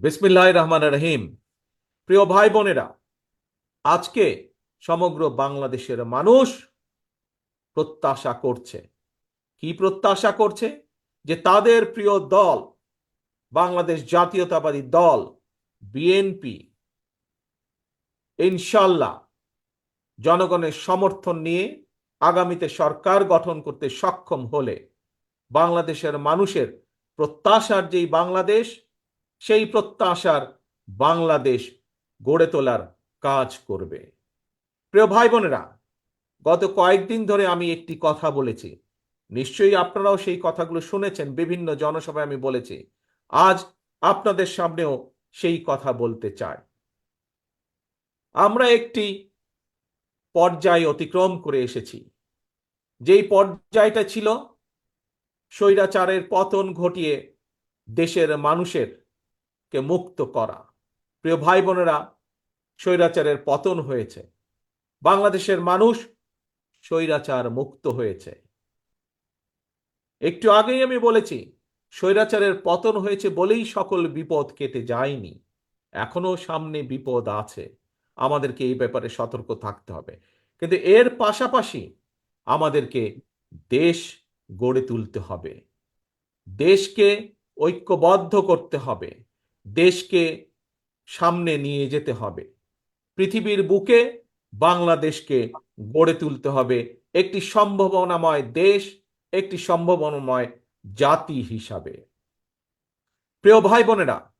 বিসমিল্লাহ রহমান রহিম। প্রিয় ভাই বোনেরা, আজকে সমগ্র বাংলাদেশের মানুষ প্রত্যাশা করছে। কি প্রত্যাশা করছে? যে তাদের প্রিয় দল, বাংলাদেশ জাতীয়তাবাদী দল, বিএনপি, ইনশাল্লাহ জনগণের সমর্থন নিয়ে আগামীতে সরকার গঠন করতে সক্ষম হলে বাংলাদেশের মানুষের প্রত্যাশার যেই বাংলাদেশ সেই প্রত্যাশার বাংলাদেশ গড়ে তোলার কাজ করবে। প্রিয় ভাই বোনেরা গত কয়েকদিন ধরে আমি একটি কথা বলেছি। নিশ্চয়ই আপনারাও সেই কথাগুলো শুনেছেন, বিভিন্ন জনসভায় আমি বলেছি। আজ আপনাদের সামনেও সেই কথা বলতে চাই। আমরা একটি পর্যায় অতিক্রম করে এসেছি। যেই পর্যায়টা ছিল, স্বৈরাচারের পতন ঘটিয়ে দেশের মানুষের কে মুক্ত করা। প্রিয় ভাই বোনেরা স্বৈরাচারের পতন হয়েছে। বাংলাদেশের মানুষ স্বৈরাচার মুক্ত হয়েছে। একটু আগেই আমি বলেছি, স্বৈরাচারের পতন হয়েছে বলেই সকল বিপদ কেটে যায়নি। এখনও সামনে বিপদ আছে। আমাদেরকে এই ব্যাপারে সতর্ক থাকতে হবে। কিন্তু এর পাশাপাশি আমাদেরকে দেশ গড়ে তুলতে হবে। দেশকে ঐক্যবদ্ধ করতে হবে। দেশকে সামনে নিয়ে যেতে হবে। পৃথিবীর বুকে বাংলাদেশকে গড়ে তুলতে হবে। একটি সম্ভাবনাময় দেশ, একটি সম্ভাবনাময় জাতি হিসাবে। প্রিয় ভাই বোনেরা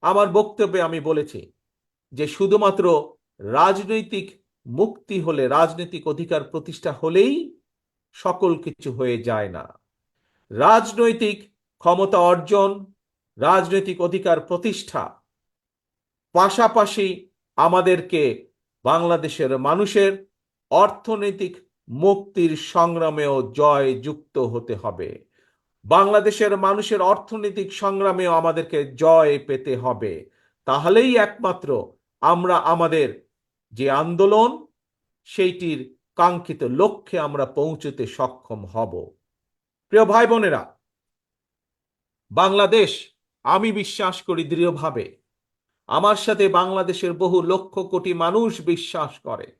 আমার বক্তব্যে আমি বলেছি যে শুধুমাত্র রাজনৈতিক মুক্তি হলে, রাজনৈতিক অধিকার প্রতিষ্ঠা হলেই সকল কিছু হয়ে যায় না। রাজনৈতিক ক্ষমতা অর্জন রাজনৈতিক অধিকার প্রতিষ্ঠা। পাশাপাশি আমাদেরকে বাংলাদেশের মানুষের অর্থনৈতিক মুক্তির সংগ্রামেও জয় যুক্ত হতে হবে। বাংলাদেশের মানুষের অর্থনৈতিক সংগ্রামেও আমাদেরকে জয় পেতে হবে। তাহলেই একমাত্র আমরা আমাদের যে আন্দোলন, সেইটির কাঙ্ক্ষিত লক্ষ্যে আমরা পৌঁছতে সক্ষম হব। প্রিয় ভাই বোনেরা, বাংলাদেশ আমি বিশ্বাস করি দৃঢ়ভাবে। আমার সাথে বাংলাদেশের বহু লক্ষ কোটি মানুষ বিশ্বাস করে।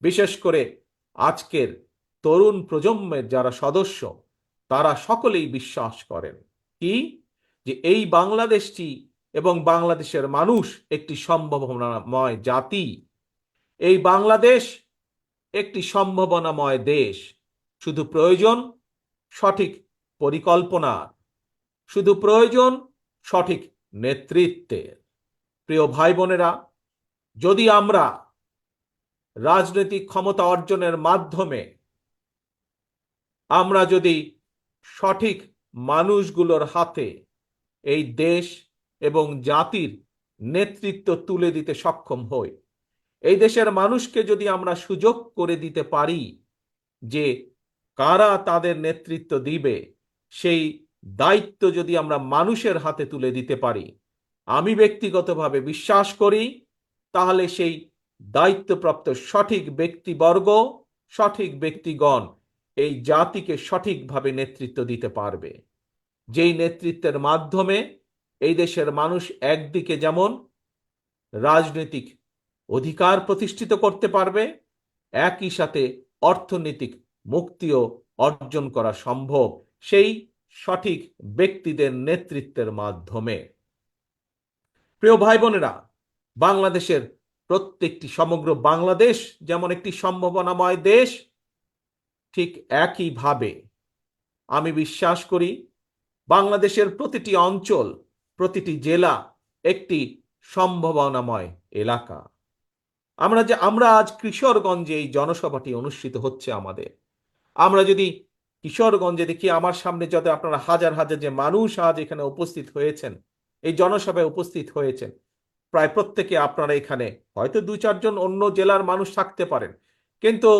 বিশেষ করে আজকের তরুণ প্রজন্মের যারা সদস্য, তারা সকলেই বিশ্বাস করেন। কি? যে এই বাংলাদেশটি এবং বাংলাদেশের মানুষ একটি সম্ভাবনাময় জাতি। এই বাংলাদেশ একটি সম্ভাবনাময় দেশ। শুধু প্রয়োজন সঠিক পরিকল্পনা। শুধু প্রয়োজন সঠিক নেতৃত্বের প্রিয় ভাই বোনেরা যদি আমরা রাজনৈতিক ক্ষমতা অর্জনের মাধ্যমে আমরা যদি সঠিক মানুষগুলোর হাতে এই দেশ এবং জাতির নেতৃত্ব তুলে দিতে সক্ষম হই, এই দেশের মানুষকে যদি আমরা সুযোগ করে দিতে পারি যে কারা তাদের নেতৃত্ব দিবে, সেই দায়িত্ব যদি আমরা মানুষের হাতে তুলে দিতে পারি, আমি ব্যক্তিগতভাবে বিশ্বাস করি, তাহলে সেই দায়িত্বপ্রাপ্ত সঠিক ব্যক্তিবর্গ, সঠিক ব্যক্তিগণ এই জাতিকে সঠিকভাবে নেতৃত্ব দিতে পারবে। যেই নেতৃত্বের মাধ্যমে এই দেশের মানুষ একদিকে যেমন রাজনৈতিক অধিকার প্রতিষ্ঠিত করতে পারবে, একই সাথে অর্থনৈতিক মুক্তিও অর্জন করা সম্ভব। সেই সঠিক ব্যক্তিদের নেতৃত্বের মাধ্যমে। প্রিয় ভাই বোনেরা, বাংলাদেশের প্রত্যেকটি সমগ্র বাংলাদেশ যেমন একটি সম্ভাবনাময় দেশ, ঠিক একইভাবে আমি বিশ্বাস করি বাংলাদেশের প্রতিটি অঞ্চল, প্রতিটি জেলা একটি সম্ভাবনাময় এলাকা। আমরা যে, আমরা আজ কিশোরগঞ্জে এই জনসভাটি অনুষ্ঠিত হচ্ছে আমাদের। আমরা যদি কিশোরগঞ্জে দেখি আমার সামনে যত আপনারা হাজার হাজার যে মানুষ আজ এখানে উপস্থিত হয়েছেন, এই জনসভায় উপস্থিত হয়েছেন, প্রায় প্রত্যেকে আপনারা এখানে। হয়তো দু চারজন অন্য জেলার মানুষ থাকতে পারেন, কিন্তু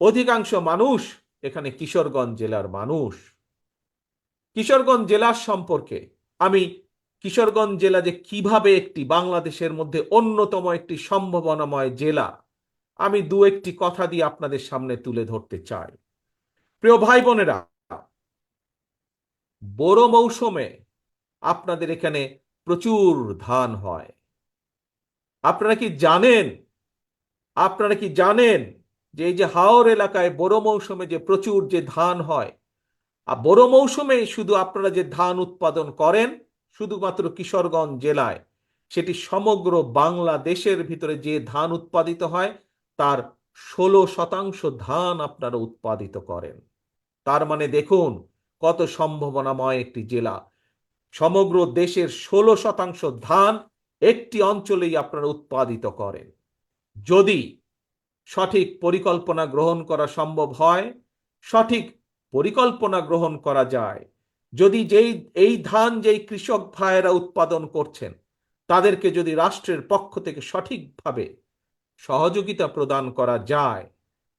অধিকাংশ মানুষ এখানে কিশোরগঞ্জ জেলার মানুষ। কিশোরগঞ্জ জেলার সম্পর্কে আমি কিশোরগঞ্জ জেলা যে কীভাবে একটি বাংলাদেশের মধ্যে অন্যতম একটি সম্ভাবনাময় জেলা, আমি দু একটি কথা দিয়ে আপনাদের সামনে তুলে ধরতে চাই। প্রিয় ভাই বোনেরা, বড় মৌসুমে আপনাদের এখানে প্রচুর ধান হয়। আপনারা কি জানেন, আপনারা কি জানেন যে এই যে হাওর এলাকায় বড় মৌসুমে যে প্রচুর যে ধান হয়, আর বড় মৌসুমে শুধু আপনারা যে ধান উৎপাদন করেন, শুধুমাত্র কিশোরগঞ্জ জেলায়, সেটি সমগ্র বাংলাদেশের ভিতরে যে ধান উৎপাদিত হয়, তার ষোলো শতাংশ ধান আপনারা উৎপাদিত করেন। তার মানে দেখুন কত সম্ভাবনাময় একটি জেলা। সমগ্র দেশের ষোলো শতাংশ ধান একটি অঞ্চলেই আপনারা উৎপাদিত করেন। যদি সঠিক পরিকল্পনা গ্রহণ করা সম্ভব হয়, সঠিক পরিকল্পনা গ্রহণ করা যায়। যদি যেই, এই ধান যেই কৃষক ভাইয়েরা উৎপাদন করছেন, তাদেরকে যদি রাষ্ট্রের পক্ষ থেকে সঠিকভাবে সহযোগিতা প্রদান করা যায়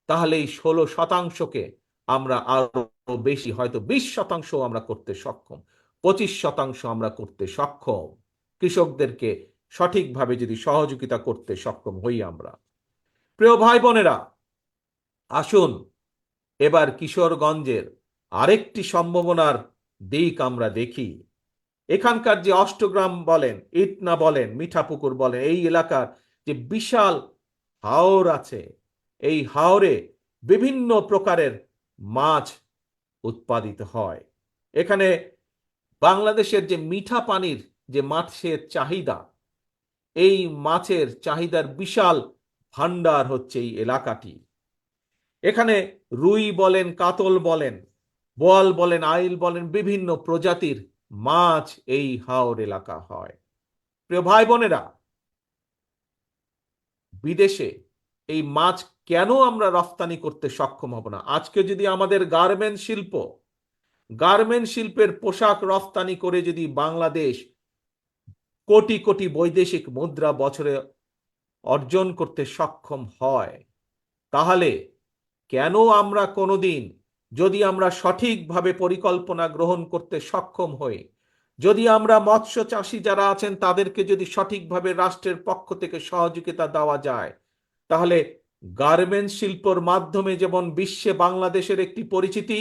তাহলে এই ষোলো শতাংশকে আমরা আরও বেশি, হয়তো বিশ শতাংশ আমরা করতে সক্ষম, পঁচিশ শতাংশ আমরা করতে সক্ষম। কৃষকদেরকে সঠিকভাবে যদি সহযোগিতা করতে সক্ষম হই আমরা। প্রিয় ভাই বোনেরা আসুন, এবার কিশোরগঞ্জের আরেকটি সম্ভাবনার দিক আমরা দেখি। এখানকার যে অষ্টগ্রাম বলেন, ইটনা বলেন, মিঠাপুকুর বলেন, এই এলাকার যে বিশাল হাওর আছে। এই হাওরে বিভিন্ন প্রকারের মাছ উৎপাদিত হয়। এখানে বাংলাদেশের যে মিঠা পানির যে মাছের চাহিদা, এই মাছের চাহিদার বিশাল ভান্ডার হচ্ছে এই এলাকাটি। এখানে রুই বলেন, কাতল বলেন বল বলেন, আইল বলেন, বিভিন্ন প্রজাতির মাছ এই হাওর এলাকা হয়। প্রিয় ভাই বোনেরা বিদেশে এই মাছ কেন আমরা রফতানি করতে সক্ষম হব না? আজকে যদি আমাদের গার্মেন্ট শিল্প, গার্মেন্ট শিল্পের পোশাক রফতানি করে যদি বাংলাদেশ কোটি কোটি বৈদেশিক মুদ্রা বছরে অর্জন করতে সক্ষম হয়, তাহলে কেন আমরা কোনোদিন যদি আমরা সঠিকভাবে পরিকল্পনা গ্রহণ করতে সক্ষম হই যদি আমরা মৎস্য চাষী যারা আছেন, তাদেরকে যদি সঠিকভাবে রাষ্ট্রের পক্ষ থেকে সহযোগিতা দেওয়া যায়, তাহলে গার্মেন্টস শিল্পর মাধ্যমে যেমন বিশ্বে বাংলাদেশের একটি পরিচিতি,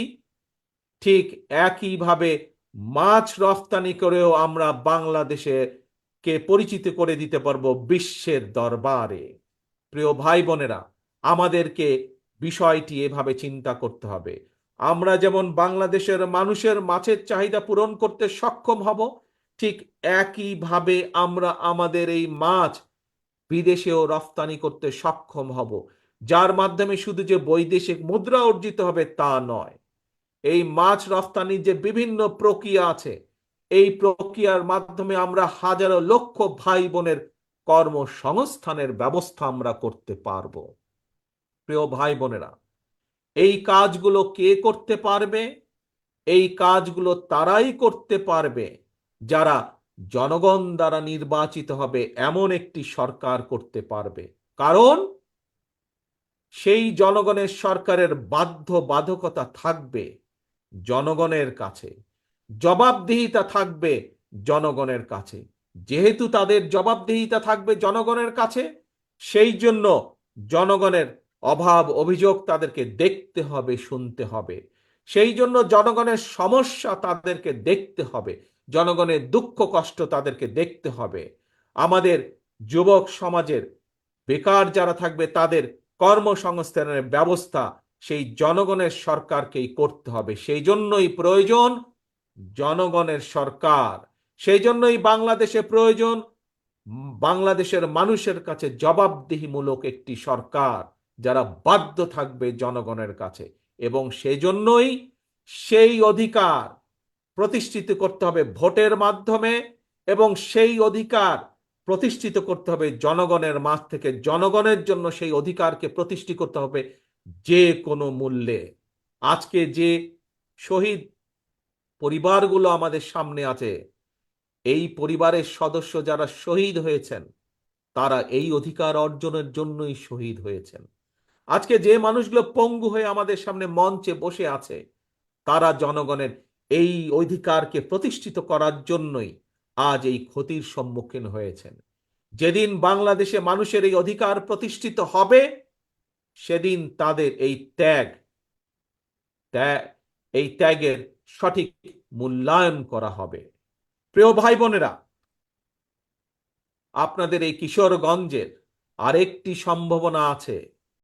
ঠিক একইভাবে মাছ রফতানি করেও আমরা বাংলাদেশে কে পরিচিত করে দিতে পারব বিশ্বের দরবারে। প্রিয় ভাই বোনেরা, আমাদেরকে বিষয়টি এভাবে চিন্তা করতে হবে। আমরা যেমন বাংলাদেশের মানুষের মাছের চাহিদা পূরণ করতে সক্ষম হব, ঠিক একইভাবে আমরা আমাদের এই মাছ বিদেশেও রফতানি করতে সক্ষম হব। যার মাধ্যমে শুধু যে বৈদেশিক মুদ্রা অর্জিত হবে তা নয়, এই মাছ রফতানির যে বিভিন্ন প্রক্রিয়া আছে, এই প্রক্রিয়ার মাধ্যমে আমরা হাজারো লক্ষ ভাই বোনের কর্মসংস্থানের ব্যবস্থা আমরা করতে পারব। প্রিয় ভাই বোনেরা এই কাজগুলো কে করতে পারবে? এই কাজগুলো তারাই করতে পারবে। যারা জনগণ দ্বারা নির্বাচিত হবে, এমন একটি সরকার করতে পারবে। কারণ সেই জনগণের সরকারের বাধ্য বাধকতা থাকবে জনগণের কাছে। জবাবদিহিতা থাকবে জনগণের কাছে। যেহেতু তাদের জবাবদিহিতা থাকবে জনগণের কাছে, সেই জন্য জনগণের অভাব অভিযোগ তাদেরকে দেখতে হবে, শুনতে হবে। সেই জন্য জনগণের সমস্যা তাদেরকে দেখতে হবে। জনগণের দুঃখ কষ্ট তাদেরকে দেখতে হবে। আমাদের যুবক সমাজের বেকার যারা থাকবে, তাদের কর্মসংস্থানের ব্যবস্থা সেই জনগণের সরকারকেই করতে হবে। সেই জন্যই প্রয়োজন জনগণের সরকার। সেই জন্যই বাংলাদেশে প্রয়োজন বাংলাদেশের মানুষের কাছে জবাবদিহিমূলক একটি সরকার। যারা বাধ্য থাকবে জনগণের কাছে। এবং সেজন্যই সেই অধিকার প্রতিষ্ঠিত করতে হবে ভোটের মাধ্যমে এবং সেই অধিকার প্রতিষ্ঠিত করতে হবে জনগণের মাঝ থেকে। জনগণের জন্য সেই অধিকারকে প্রতিষ্ঠিত করতে হবে যে কোনো মূল্যে। আজকে যে শহীদ পরিবারগুলো আমাদের সামনে আছে, এই পরিবারের সদস্য যারা শহীদ হয়েছেন, তারা এই অধিকার অর্জনের জন্যই শহীদ হয়েছেন। আজকে যে মানুষগুলো পঙ্গু হয়ে আমাদের সামনে মঞ্চে বসে আছে, তারা জনগণের এই অধিকারকে প্রতিষ্ঠিত করার জন্যই আজ এই ক্ষতির সম্মুখীন হয়েছেন। যেদিন বাংলাদেশে মানুষের এই অধিকার প্রতিষ্ঠিত হবে, সেদিন তাদের এই ত্যাগ এই ত্যাগের সঠিক মূল্যায়ন করা হবে। প্রিয় ভাই বোনেরা আপনাদের এই কিশোরগঞ্জের আরেকটি সম্ভাবনা আছে।